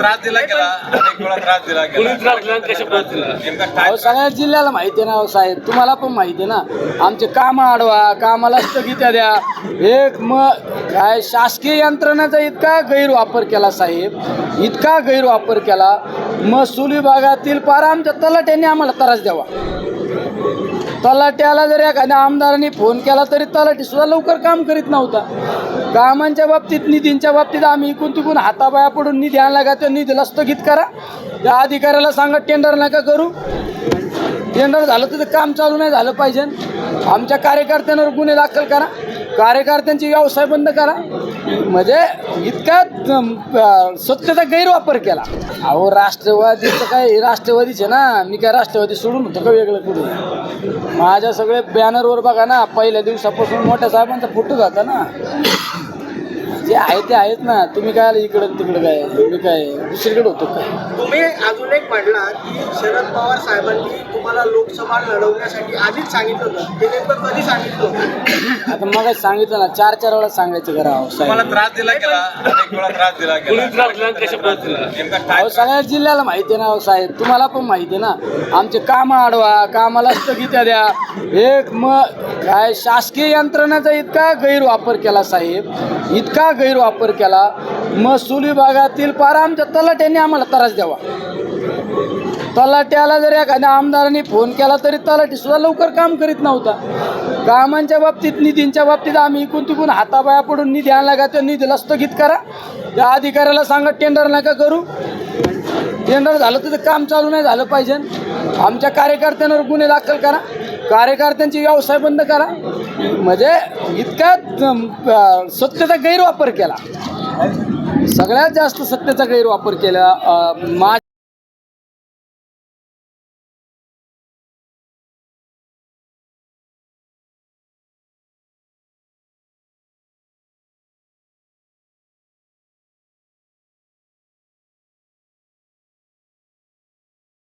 त्रास दिला गेला अनेक वेळा त्रास दिला गेला. त्रास दिला आणि कशा पद्धतीने? नेमका काय अहो सगळ्या जिल्ह्याला माहिती आहे ना अहो साहेब. तुम्हाला पण माहिती आहे ना. आमचे काम अडवा कामाला स्थगित्या द्या. एक म काय शासकीय यंत्रणाचा इतका गैरवापर केला साहेब. इतका गैरवापर केला. महसूल विभागातील पार आमच्या तलाट्यांनी आम्हाला त्रास द्यावा. तलाट्याला जर एखाद्या आमदारांनी फोन केला तरी तलाठी सुद्धा लवकर काम करीत नव्हता. कामांच्या बाबतीत निधींच्या बाबतीत आम्ही इकून तिकून हाताबाया पडून निधी आणला का त्या निधीला स्थगित करा. त्या अधिकाऱ्याला सांगा टेंडर नका करू. टेंडर झालं तर काम चालू नाही झालं पाहिजे. आमच्या कार्यकर्त्यांवर गुन्हे दाखल करा. कार्यकर्त्यांचे व्यवसाय बंद करा. म्हणजे इतका स्वच्छता गैरवापर केला. अहो राष्ट्रवादीचं काय राष्ट्रवादीचे ना मी काय राष्ट्रवादी सोडून होतो का वेगळं कुठे? माझ्या सगळे बॅनरवर बघा ना पहिल्या दिवसापासून मोठ्या साहेबांचा फोटो जाता ना. जे आहे ते आहेत ना तुम्ही काय इकडं तिकडं काय? मी काय दुसरीकडे होतो काय तुम्ही अजून एक म्हटला की शरद पवार साहेबांनी तुम्हाला लोकसभा लढवण्यासाठी आधीच सांगितलं होतं. ते नेमकं कधी सांगितलं होतं? आता मग सांगितलं ना चार चार वेळा सांगायचं करा अहो तुम्हाला साहेब त्रास दिला गेला? अनेक वेळा त्रास दिला गेला. पोलीस त्रास दिला? नेमका काय अहो सगळ्या जिल्ह्याला माहिती आहे ना अहो साहेब. तुम्हाला पण माहिती आहे ना आमचे काम अडवा कामाला स्थगित्या द्या. एक म काय शासकीय यंत्रणाचा इतका गैरवापर केला साहेब. इतका गैरवापर केला. महसूल विभागातील पारा आमच्या तलाट्यांनी आम्हाला त्रास द्यावा. तलाट्याला जर एखाद्या आमदारांनी फोन केला तरी तलाठी सुद्धा लवकर काम करीत नव्हता. कामांच्या बाबतीत निधींच्या बाबतीत आम्ही इकून तिकून हाताबाया पडून निधी आणला का त्या निधीला स्थगित करा. त्या अधिकाऱ्याला सांगा टेंडर नका करू. टेंडर झालं तर काम चालू नाही झालं पाहिजे. आमच्या कार्यकर्त्यांवर गुन्हे दाखल करा. कार्यकर्त्यांचे व्यवसाय बंद करा. म्हणजे इतका सत्तेचा गैरवापर केला. सगळ्यात जास्त सत्तेचा गैरवापर केला मा